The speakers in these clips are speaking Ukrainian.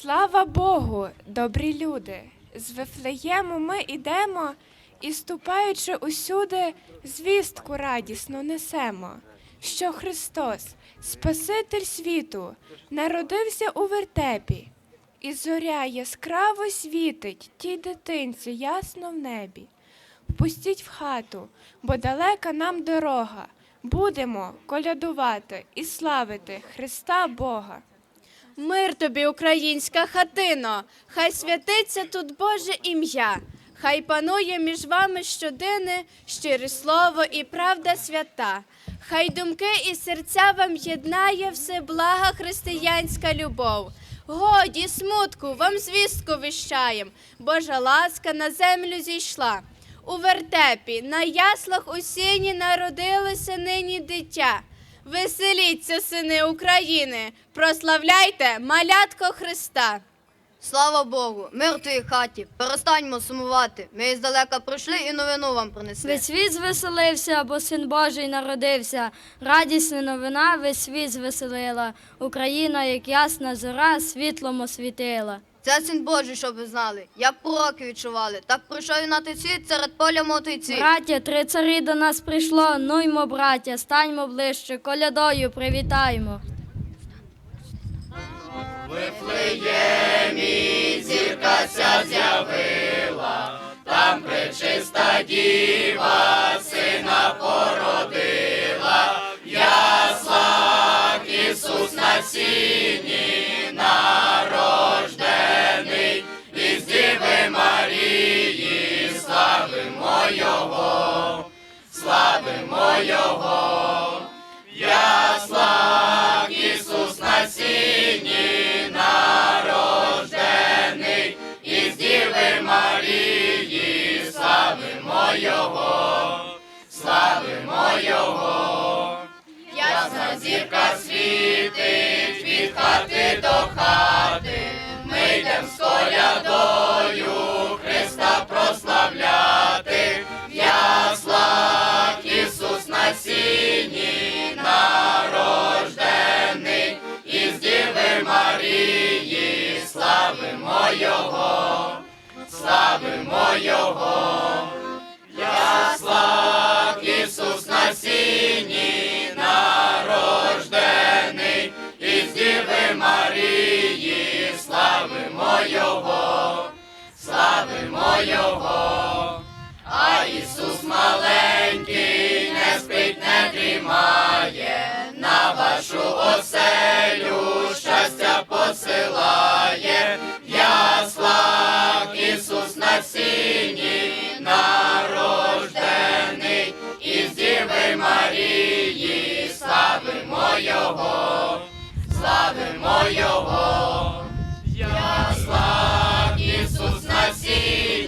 Слава Богу, добрі люди! З Вифлеєму ми ідемо і, ступаючи усюди, звістку радісну несемо, що Христос, Спаситель світу, народився у вертепі, і зоря яскраво світить тій дитинці ясно в небі. Впустіть в хату, бо далека нам дорога. Будемо колядувати і славити Христа Бога. Мир тобі, українська хатино, хай святиться тут Боже ім'я, хай панує між вами щоденне щире слово і правда свята. Хай думки і серця вам єднає все блага християнська любов. Годі, смутку, вам звістку віщаєм, Божа ласка на землю зійшла. У вертепі, на яслах у сіні народилося нині дитя. Веселіться, сини України, прославляйте малятко Христа. Слава Богу, мир в твоїй хаті, перестаньмо сумувати. Ми іздалека прийшли і новину вам принесли. Весь світ звеселився, бо син Божий народився. Радісна новина весь світ звеселила. Україна, як ясна зора, світлом освітила. Це син Божий, щоб ви знали, як пророки відчували. Так прийшов і на світ серед поля мотиці. Браття, три царі до нас прийшло. Нуймо, браття, станьмо ближче, колядою Ісус на сіні нарождений, із Діви Марії, славимо Його, славимо Його. до хати, ми йдем з колядою Христа прославляти, в яслах Ісус на сіні нарождений, з Діви Марії, славимо Його, славимо Його, в яслах Ісус на сіні. його, а Ісус маленький не спить, не дрімає, на вашу оселю щастя посилає, в яслах Ісус на сіні народжений, із Діви Марії, славимо Його, славимо Його, я славимо привітаємо.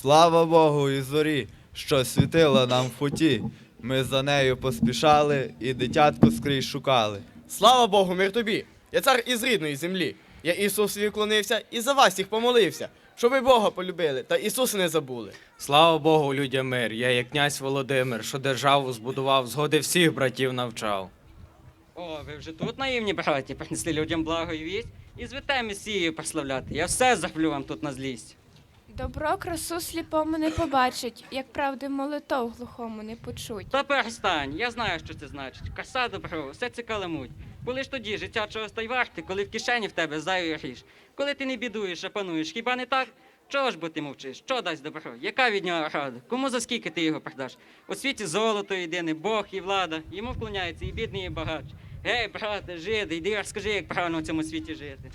Слава Богу і зорі, що світила нам в путі. Ми за нею поспішали і дитятко скрізь шукали. Слава Богу, мир тобі! Я цар із рідної землі. Я Ісусові вклонився і за вас їх помолився, щоб ви Бога полюбили та Ісуса не забули. Слава Богу, людям мир. Я є князь Володимир, що державу збудував, згоди всіх братів навчав. О, ви вже тут, наївні браті, принесли людям благо і вість і звете Месію прославляти. Я все заплю вам тут на злість. Добро красу сліпому не побачить, як правди молитов глухому не почуть. Та перестань, я знаю, що це значить. Краса добро, все це каламуть. Коли ж тоді життя чогось та й варте, коли в кишені в тебе зайвий гріш, коли ти не бідуєш, а пануєш, хіба не так? Чого ж бо ти мовчиш? Що дасть добро? Яка від нього рада? Кому за скільки ти його продаш? У світі золото єдине, Бог і влада. Йому вклоняється і бідний, і багач. Гей, брате, жиди, йди розкажи, як правильно в цьому світі жити.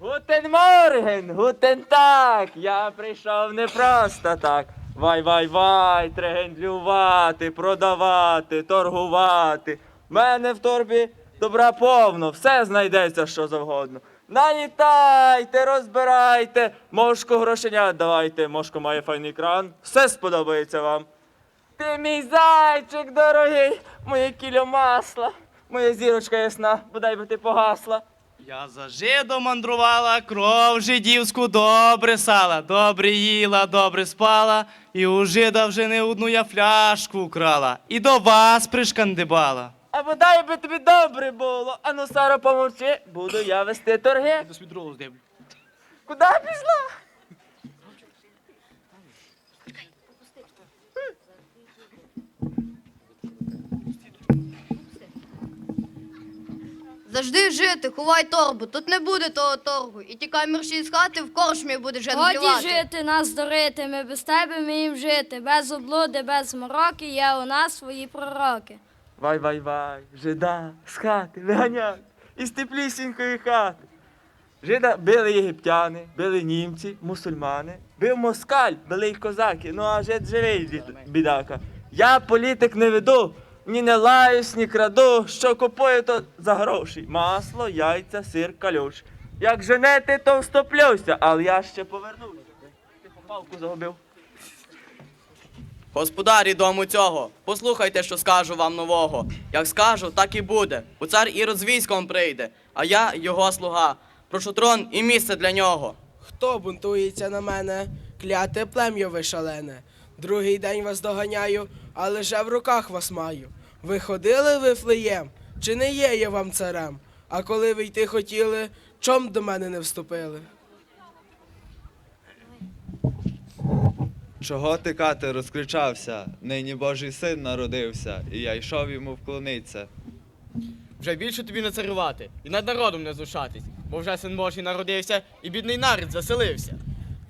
Гутен Морген, гутен так. Я прийшов не просто так. Вай, вай, вай, трегендлювати, продавати, торгувати. Мене в торбі добра повно, все знайдеться, що завгодно. Налітайте, розбирайте, мошку грошенят давайте, мошко має файний кран, все сподобається вам. Ти мій зайчик дорогий, моє кіло масла, моя зірочка ясна, бодай би ти погасла. Я за жидом мандрувала, кров жидівську добре сала, добре їла, добре спала, і у жида вже не одну я фляжку украла, і до вас пришкандибала. А бодай би тобі добре було. а ну, Сара, помовчи, буду я вести торги. До свідролу здиблю. Куди пішла? Завжди жити, ховай торбу, тут не буде того торгу. І тікай мерщій з хати, в корчмі будеш Годі жити, нас дорити, ми без тебе вміємо жити. Без облуди, без мороки є у нас свої пророки. Вай, вай, вай, жида з хати виганяй, із теплісінької хати. Жида били єгиптяни, били німці, мусульмани, бив москаль, били й козаки, ну а жид живий бідака. Я політик не веду, ні не лаюсь, ні краду, що купую, то за гроші. Масло, яйця, сир, калюш. Як женети, то встоплюся, але я ще повернуся. Ти палку загубив. Господарі дому цього, послухайте, що скажу вам нового. Як скажу, так і буде. У цар ірод з військом прийде, а я його слуга. Прошу трон і місце для нього. Хто бунтується на мене? Кляте плем'я ви шалене. Другий день вас доганяю, але вже в руках вас маю. Ви ходили ви флеєм, чи не є я вам царем? А коли ви йти хотіли, чом до мене не вступили? Чого ти, кате, розкричався? Нині Божий син народився, і я йшов йому вклониться. Вже більше тобі не царювати і над народом не зушатись, бо вже син Божий народився і бідний народ заселився.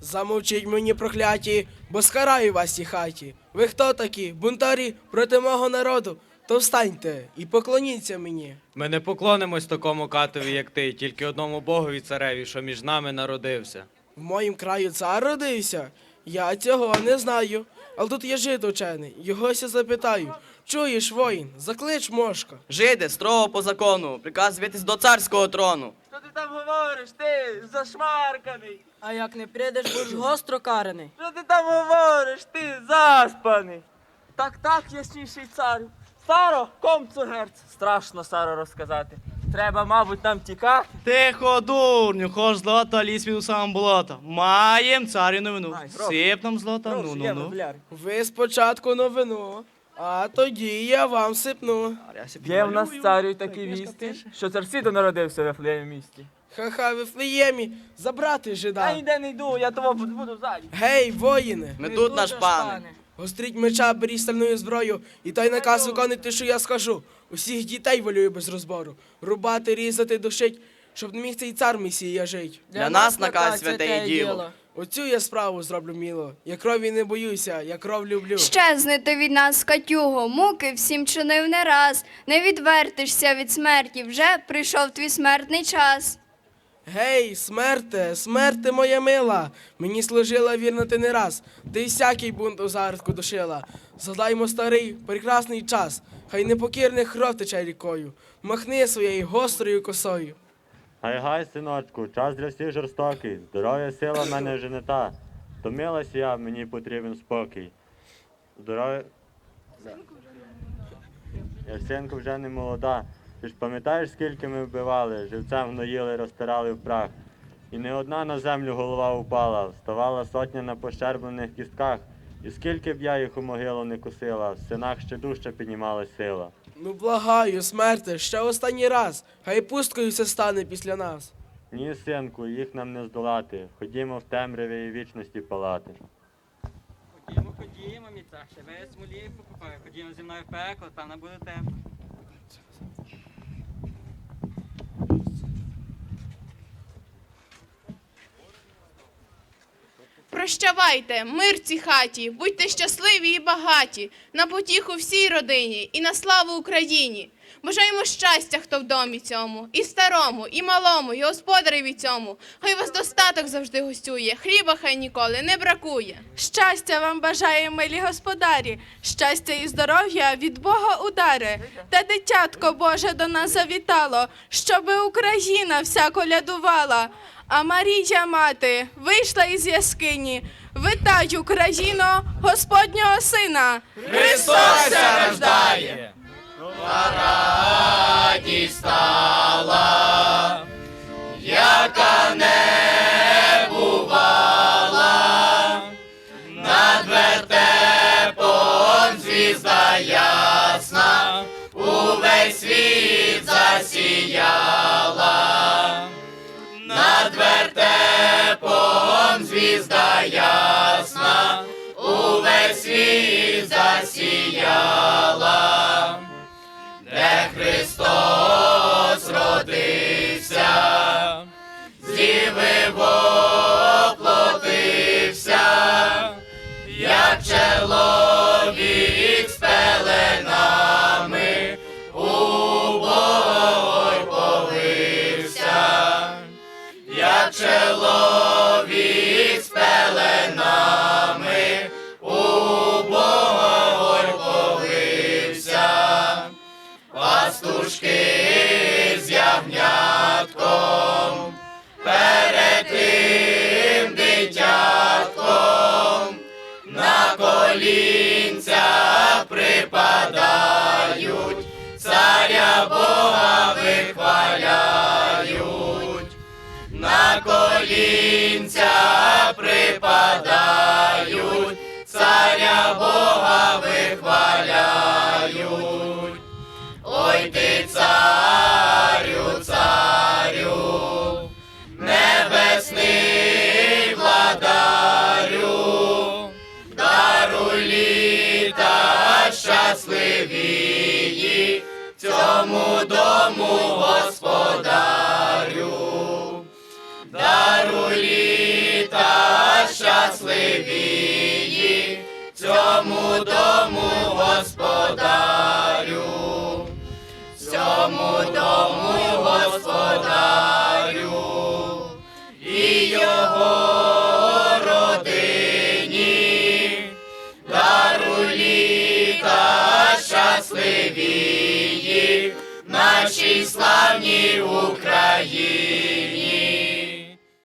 Замовчіть мені прокляті, бо скараю вас ті хаті. Ви хто такі? Бунтарі проти мого народу? То встаньте і поклоніться мені. Ми не поклонимось такому катові, як ти, тільки одному Богові цареві, що між нами народився. В моїм краю цар родився. Я цього не знаю. Але тут є жид учений, його ся запитаю. Чуєш, воїн, заклич мошка. Жиди, строго по закону, приказ звітись до царського трону. Що ти там говориш? Ти зашмарканий. А як не прийдеш, будеш гостро караний. Що ти там говориш? Ти заспаний. Так, так, ясніший царю. Саро, комцугерц. Страшно, Саро, розказати. Треба, мабуть, нам тікати. Тихо, дурню, хоч злота, ліс від самого болота. Маєм царю новину. Ай. Сип нам злота, ну ну ну. Ви спочатку новину, а тоді я вам сипну. Є в нас царю такі вісти, що цар світу народився в Вифлеємі місті. Ха-ха, ви флеємі, забрати А жида. ніде не йду, я того буду буду ззаді. Гей, воїни, Ми тут, наш пане. Гостріть меча, беріть стальною зброю, і той наказ виконуйте, що я скажу. Усіх дітей волюю без розбору. Рубати, різати, душить, щоб не міг цей цар місія жить. Для нас наказ святе і діло. Оцю я справу зроблю міло. Я крові не боюся, я кров люблю. Щезнете від нас, Катюго, муки всім чинив не раз. Не відвертишся від смерті, вже прийшов твій смертний час. Гей, смерте, смерте моя мила, мені служила вірно ти не раз, ти всякий бунт у зародку душила. Згадаймо старий, прекрасний час, хай непокірних кров тече рікою, махни своєю гострою косою. Гай гай, синочку, час для всіх жорстокий, здоров'я сила в мене вже не та. Втомилась я, мені потрібен спокій. Здоров'я. Я синку вже не молода. Ти ж пам'ятаєш, скільки ми вбивали, живцем гноїли, розтирали в прах. І не одна на землю голова упала, вставала сотня на пощерблених кістках. І скільки б я їх у могилу не косила, в синах ще дужче піднімалась сила. Ну благаю, смерте, ще останній раз, хай пусткою все стане після нас. Ні, синку, їх нам не здолати. Ходімо в темряві і вічності палати. Ходімо, ходімо, мій цар, ще весь смолі покупаю. Ходімо зі мною в пекло, там не буде тепло. Прощавайте, мир цій хаті, будьте щасливі і багаті, на потіху всій родині і на славу Україні. Бажаємо щастя, хто в домі цьому, і старому, і малому, і господареві цьому. Хай вас достаток завжди гостює, хліба хай ніколи не бракує. Щастя вам бажає, милі господарі, щастя і здоров'я від Бога удари. Та дитятко Боже до нас завітало, щоби Україна вся колядувала. А Марія мати вийшла із яскині. Витай, Україно, Господнього сина. Христос рождає! Яка не бувала, над вертепом звізда ясна, увесь світ засіяла, над вертепом звізда ясна, увесь світ у бой полився, як чоловік у бой полився, пастушки з ягнятком колінця припадають, царя Бога вихваляють, на колінця припадають, царя Бога вихваляють. Ой ти царю, царю, дому господарю, даруй літа щасливії, цьому дому господарю. Цьому дому господарю. І його нашій славній Україні.